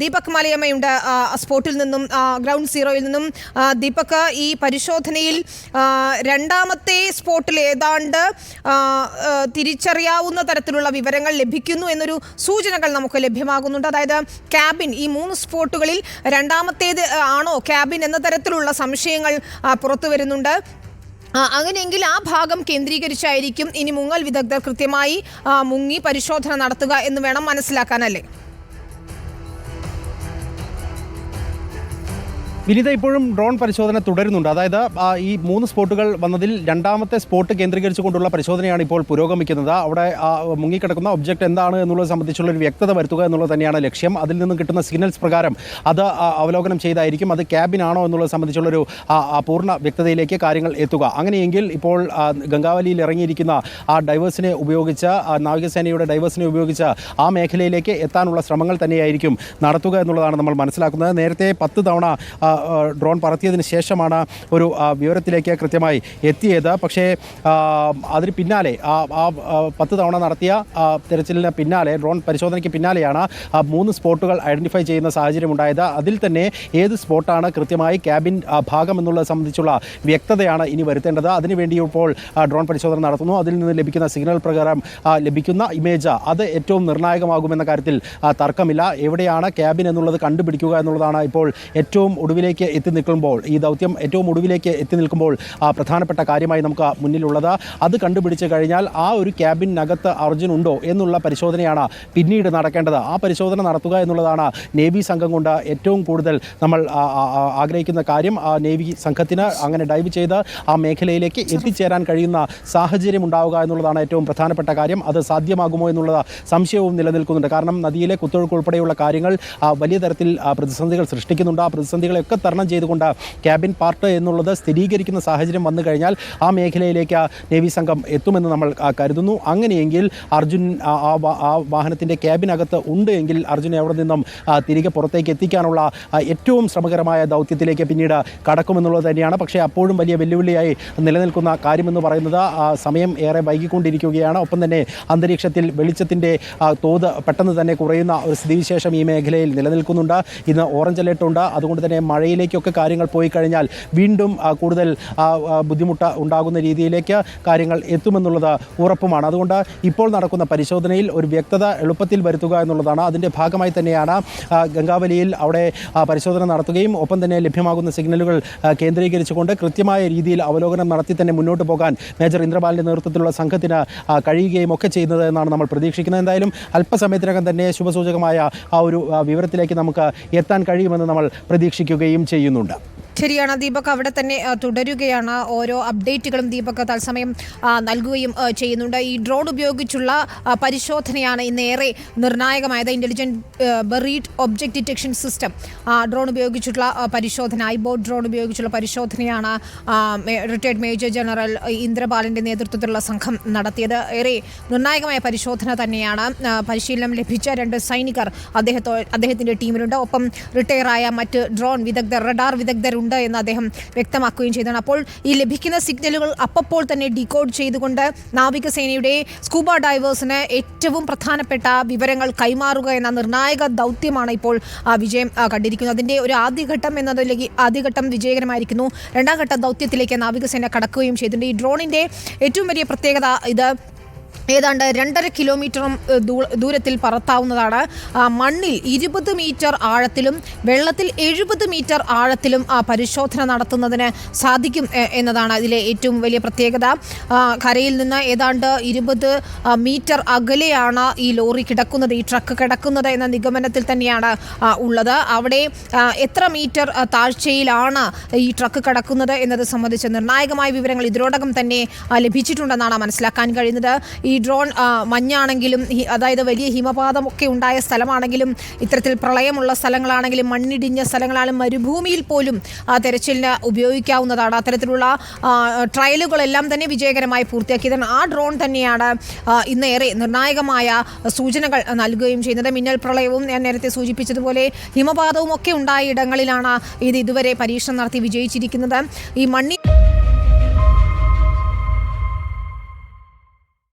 ദീപക് മലയമ്മയുണ്ട് സ്പോട്ടിൽ നിന്നും ഗ്രൗണ്ട് സീറോയിൽ നിന്നും. ദീപക് ഈ പരിശോധനയിൽ രണ്ടാമത്തെ സ്പോട്ടിൽ ഏതാണ്ട് തിരിച്ചറിയാവുന്ന തരത്തിലുള്ള വിവരങ്ങൾ ലഭിക്കുന്നു എന്നൊരു സൂചനകൾ നമുക്ക് ലഭ്യമാകുന്നുണ്ട്. അതായത് ക്യാബിൻ ഈ മൂന്ന് സ്പോട്ടുകളിൽ രണ്ടാമത്തേത് ആണോ ക്യാബിൻ എന്ന തരത്തിലുള്ള സംശയങ്ങൾ പുറത്തു വരുന്നുണ്ട്. അങ്ങനെയെങ്കിൽ ആ ഭാഗം കേന്ദ്രീകരിച്ചായിരിക്കും ഇനി മുങ്ങൽ വിദഗ്ധർ കൃത്യമായി മുങ്ങി പരിശോധന നടത്തുക എന്ന് വേണം മനസ്സിലാക്കാനല്ലേ വിനിത ഇപ്പോഴും ഡ്രോൺ പരിശോധന തുടരുന്നുണ്ട്. അതായത് ഈ മൂന്ന് സ്പോട്ടുകൾ വന്നതിൽ രണ്ടാമത്തെ സ്പോട്ട് കേന്ദ്രീകരിച്ചുകൊണ്ടുള്ള പരിശോധനയാണ് ഇപ്പോൾ പുരോഗമിക്കുന്നത്. അവിടെ മുങ്ങിക്കിടക്കുന്ന ഒബ്ജക്റ്റ് എന്താണ് എന്നുള്ളത് സംബന്ധിച്ചുള്ള ഒരു വ്യക്തത വരുത്തുക എന്നുള്ളത് തന്നെയാണ് ലക്ഷ്യം. അതിൽ നിന്നും കിട്ടുന്ന സിഗ്നൽസ് പ്രകാരം അത് അവലോകനം ചെയ്തായിരിക്കും. അത് ക്യാബിൻ ആണോ എന്നുള്ളത് സംബന്ധിച്ചുള്ളൊരു പൂർണ വ്യക്തതയിലേക്ക് കാര്യങ്ങൾ എത്തുക. അങ്ങനെയെങ്കിൽ ഇപ്പോൾ ഗംഗാവലിയിൽ ഇറങ്ങിയിരിക്കുന്ന ആ ഡൈവേഴ്സിനെ ഉപയോഗിച്ച് നാവികസേനയുടെ ഡൈവേഴ്സിനെ ഉപയോഗിച്ച് ആ മേഖലയിലേക്ക് എത്താനുള്ള ശ്രമങ്ങൾ തന്നെയായിരിക്കും നടത്തുക എന്നുള്ളതാണ് നമ്മൾ മനസ്സിലാക്കുന്നത്. നേരത്തെ പത്ത് തവണ ഡ്രോൺ പറത്തിയതിന് ശേഷമാണ് ഒരു വിവരത്തിലേക്ക് കൃത്യമായി എത്തിയത്. പക്ഷേ അതിന് പിന്നാലെ ആ പത്ത് തവണ നടത്തിയ തിരച്ചിലിന് പിന്നാലെ ഡ്രോൺ പരിശോധനയ്ക്ക് പിന്നാലെയാണ് ആ മൂന്ന് സ്പോട്ടുകൾ ഐഡന്റിഫൈ ചെയ്യുന്ന സാഹചര്യം ഉണ്ടായത് അതിൽ തന്നെ ഏത് സ്പോട്ടാണ് കൃത്യമായി ക്യാബിൻ ഭാഗം എന്നുള്ളത് സംബന്ധിച്ചുള്ള വ്യക്തതയാണ് ഇനി വരുത്തേണ്ടത്. അതിനുവേണ്ടി ഇപ്പോൾ ഡ്രോൺ പരിശോധന നടത്തുന്നു. അതിൽ നിന്ന് ലഭിക്കുന്ന സിഗ്നൽ പ്രകാരം ലഭിക്കുന്ന ഇമേജ് അത് ഏറ്റവും നിർണായകമാകുമെന്ന കാര്യത്തിൽ തർക്കമില്ല. എവിടെയാണ് ക്യാബിൻ എന്നുള്ളത് കണ്ടുപിടിക്കുക എന്നുള്ളതാണ് ഇപ്പോൾ ഏറ്റവും ഒടുവിലേക്ക് എത്തി നിൽക്കുമ്പോൾ ഈ ദൗത്യം ഏറ്റവും ഒടുവിലേക്ക് എത്തി നിൽക്കുമ്പോൾ പ്രധാനപ്പെട്ട കാര്യമായി നമുക്ക് മുന്നിലുള്ളത്. അത് കണ്ടുപിടിച്ച് കഴിഞ്ഞാൽ ആ ഒരു ക്യാബിനകത്ത് അർജുൻ ഉണ്ടോ എന്നുള്ള പരിശോധനയാണ് പിന്നീട് നടക്കേണ്ടത്. ആ പരിശോധന നടത്തുക എന്നുള്ളതാണ് നേവി സംഘം കൊണ്ട് ഏറ്റവും കൂടുതൽ നമ്മൾ ആഗ്രഹിക്കുന്ന കാര്യം. ആ നേവി സംഘത്തിന് അങ്ങനെ ഡൈവ് ചെയ്ത് ആ മേഖലയിലേക്ക് എത്തിച്ചേരാൻ കഴിയുന്ന സാഹചര്യം ഉണ്ടാവുക എന്നുള്ളതാണ് ഏറ്റവും പ്രധാനപ്പെട്ട കാര്യം. അത് സാധ്യമാകുമോ എന്നുള്ള സംശയവും നിലനിൽക്കുന്നുണ്ട്. കാരണം നദിയിലെ കുത്തൊഴുക്ക് ഉൾപ്പെടെയുള്ള കാര്യങ്ങൾ വലിയ തരത്തിൽ പ്രതിസന്ധികൾ സൃഷ്ടിക്കുന്നുണ്ട്. ആ പ്രതിസന്ധികളെയൊക്കെ തരണം ചെയ്തുകൊണ്ട് ക്യാബിൻ പാർട്ട് എന്നുള്ളത് സ്ഥിരീകരിക്കുന്ന സാഹചര്യം വന്നു കഴിഞ്ഞാൽ ആ മേഖലയിലേക്ക് നേവി സംഘം എത്തുമെന്ന് നമ്മൾ കരുതുന്നു. അങ്ങനെയെങ്കിൽ അർജുൻ ആ, വാഹനത്തിന്റെ ക്യാബിനകത്ത് ഉണ്ട് എങ്കിൽ അർജുനെ അവിടെ നിന്നും തിരികെ പുറത്തേക്ക് എത്തിക്കാനുള്ള ഏറ്റവും ശ്രമകരമായ ദൗത്യത്തിലേക്ക് പിന്നീട് കടക്കുമെന്നുള്ളത് തന്നെയാണ്. പക്ഷേ അപ്പോഴും വലിയ വെല്ലുവിളിയായി നിലനിൽക്കുന്ന കാര്യമെന്ന് പറയുന്നത് സമയം ഏറെ വൈകിക്കൊണ്ടിരിക്കുകയാണ്. ഒപ്പം തന്നെ അന്തരീക്ഷത്തിൽ വെളിച്ചത്തിന്റെ തോത് പെട്ടെന്ന് തന്നെ കുറയുന്ന ഒരു സ്ഥിതിവിശേഷം ഈ മേഖലയിൽ നിലനിൽക്കുന്നുണ്ട്. ഇന്ന് ഓറഞ്ച് അലേർട്ടുണ്ട്. അതുകൊണ്ട് തന്നെ മഴയിലേക്കൊക്കെ കാര്യങ്ങൾ പോയി കഴിഞ്ഞാൽ വീണ്ടും കൂടുതൽ ബുദ്ധിമുട്ട് ഉണ്ടാകുന്ന രീതിയിലേക്ക് കാര്യങ്ങൾ എത്തുമെന്നുള്ളത് ഉറപ്പുമാണ്. അതുകൊണ്ട് ഇപ്പോൾ നടക്കുന്ന പരിശോധനയിൽ ഒരു വ്യക്തത എളുപ്പത്തിൽ വരുത്തുക എന്നുള്ളതാണ് അതിന്റെ ഭാഗമായി തന്നെയാണ് ഗംഗാവലിയിൽ അവിടെ പരിശോധന നടത്തുകയും ഒപ്പം തന്നെ ലഭ്യമാകുന്ന സിഗ്നലുകൾ കേന്ദ്രീകരിച്ചുകൊണ്ട് കൃത്യമായ രീതിയിൽ അവലോകനം നടത്തി തന്നെ മുന്നോട്ട് പോകാൻ മേജർ ഇന്ദ്രപാലിന്റെ നേതൃത്വത്തിലുള്ള സംഘത്തിന് കഴിയുകയും ഒക്കെ ചെയ്യുന്നത് എന്നാണ് നമ്മൾ പ്രതീക്ഷിക്കുന്നത്. എന്തായാലും അല്പസമയത്തിനകം തന്നെ ശുഭസൂചകമായ ആ ഒരു വിവരത്തിലേക്ക് നമുക്ക് എത്താൻ കഴിയുമെന്ന് നമ്മൾ പ്രതീക്ഷിക്കുകയും ചെയ്യുന്നുണ്ട്. ശരിയാണ്. ദീപക് അവിടെ തന്നെ തുടരുകയാണ്. ഓരോ അപ്ഡേറ്റുകളും ദീപക് തത്സമയം നൽകുകയും ചെയ്യുന്നുണ്ട്. ഈ ഡ്രോൺ ഉപയോഗിച്ചുള്ള പരിശോധനയാണ് ഇന്നേറെ നിർണായകമായത്. Intelligent buried object detection system drone ഉപയോഗിച്ചിട്ടുള്ള പരിശോധന ഐബോട്ട് ഡ്രോൺ ഉപയോഗിച്ചുള്ള പരിശോധനയാണ് റിട്ടയർഡ് മേജർ ജനറൽ ഇന്ദ്രപാലിന്റെ നേതൃത്വത്തിലുള്ള സംഘം നടത്തിയത്. ഏറെ നിർണായകമായ പരിശോധന തന്നെയാണ് പരിശീലനം ലഭിച്ച രണ്ട് സൈനികർ അദ്ദേഹത്തോ അദ്ദേഹത്തിന്റെ ടീമിലുണ്ട്. ഒപ്പം റിട്ടയറായ മറ്റ് ഡ്രോൺ വിദഗ്ധർ റഡാർ വിദഗ്ധരുണ്ട്. എന്ന് അദ്ദേഹം വ്യക്തമാക്കുകയും ചെയ്തതാണ് അപ്പോൾ ഈ ലഭിക്കുന്ന സിഗ്നലുകൾ അപ്പോൾ തന്നെ ഡീകോഡ് ചെയ്തുകൊണ്ട് നാവികസേനയുടെ സ്കൂബ ഡൈവേഴ്സിന് ഏറ്റവും പ്രധാനപ്പെട്ട വിവരങ്ങൾ കൈമാറുക എന്ന നിർണായക ദൗത്യമാണ് ഇപ്പോൾ വിജയം കണ്ടിരിക്കുന്നത്. അതിന്റെ ഒരു ആദ്യഘട്ടം എന്നതിലേക്ക് ആദ്യഘട്ടം വിജയകരമായിരിക്കുന്നു. രണ്ടാം ഘട്ട ദൗത്യത്തിലേക്ക് നാവികസേന കടക്കുകയും ചെയ്തിട്ടുണ്ട്. ഈ ഡ്രോണിന്റെ ഏറ്റവും വലിയ പ്രത്യേകത ഇത് ഏതാണ്ട് രണ്ടര കിലോമീറ്ററും ദൂരത്തിൽ പറത്താവുന്നതാണ്. മണ്ണിൽ ഇരുപത് മീറ്റർ ആഴത്തിലും വെള്ളത്തിൽ എഴുപത് മീറ്റർ ആഴത്തിലും പരിശോധന നടത്തുന്നതിന് സാധിക്കും എന്നതാണ് ഇതിലെ ഏറ്റവും വലിയ പ്രത്യേകത. കരയിൽ നിന്ന് ഏതാണ്ട് ഇരുപത് മീറ്റർ അകലെയാണ് ഈ ലോറി കിടക്കുന്നത് ഈ ട്രക്ക് കിടക്കുന്നത് എന്ന നിഗമനത്തിൽ തന്നെയാണ് ഉള്ളത്. അവിടെ എത്ര മീറ്റർ താഴ്ചയിലാണ് ഈ ട്രക്ക് കിടക്കുന്നത് എന്നത് സംബന്ധിച്ച് നിർണായകമായ വിവരങ്ങൾ ഇതിനോടകം തന്നെ ലഭിച്ചിട്ടുണ്ടെന്നാണ് മനസ്സിലാക്കാൻ കഴിയുന്നത്. ഈ ഡ്രോൺ മഞ്ഞാണെങ്കിലും അതായത് വലിയ ഹിമപാതമൊക്കെ ഉണ്ടായ സ്ഥലമാണെങ്കിലും ഇത്തരത്തിൽ പ്രളയമുള്ള സ്ഥലങ്ങളാണെങ്കിലും മണ്ണിടിഞ്ഞ സ്ഥലങ്ങളാണെങ്കിലും മരുഭൂമിയിൽ പോലും ആ, തെരച്ചിലിന് ഉപയോഗിക്കാവുന്നതാണ്. അത്തരത്തിലുള്ള ട്രയലുകളെല്ലാം തന്നെ വിജയകരമായി പൂർത്തിയാക്കിയതാണ്. ആ ഡ്രോൺ തന്നെയാണ് ഇന്ന് ഏറെ നിർണായകമായ സൂചനകൾ നൽകുകയും ചെയ്യുന്നത്. മിന്നൽ പ്രളയവും ഞാൻ നേരത്തെ സൂചിപ്പിച്ചതുപോലെ ഹിമപാതവും ഒക്കെ ഉണ്ടായ ഇടങ്ങളിലാണ് ഇത് ഇതുവരെ പരീക്ഷണം നടത്തി വിജയിച്ചിരിക്കുന്നത്. ഈ മണ്ണി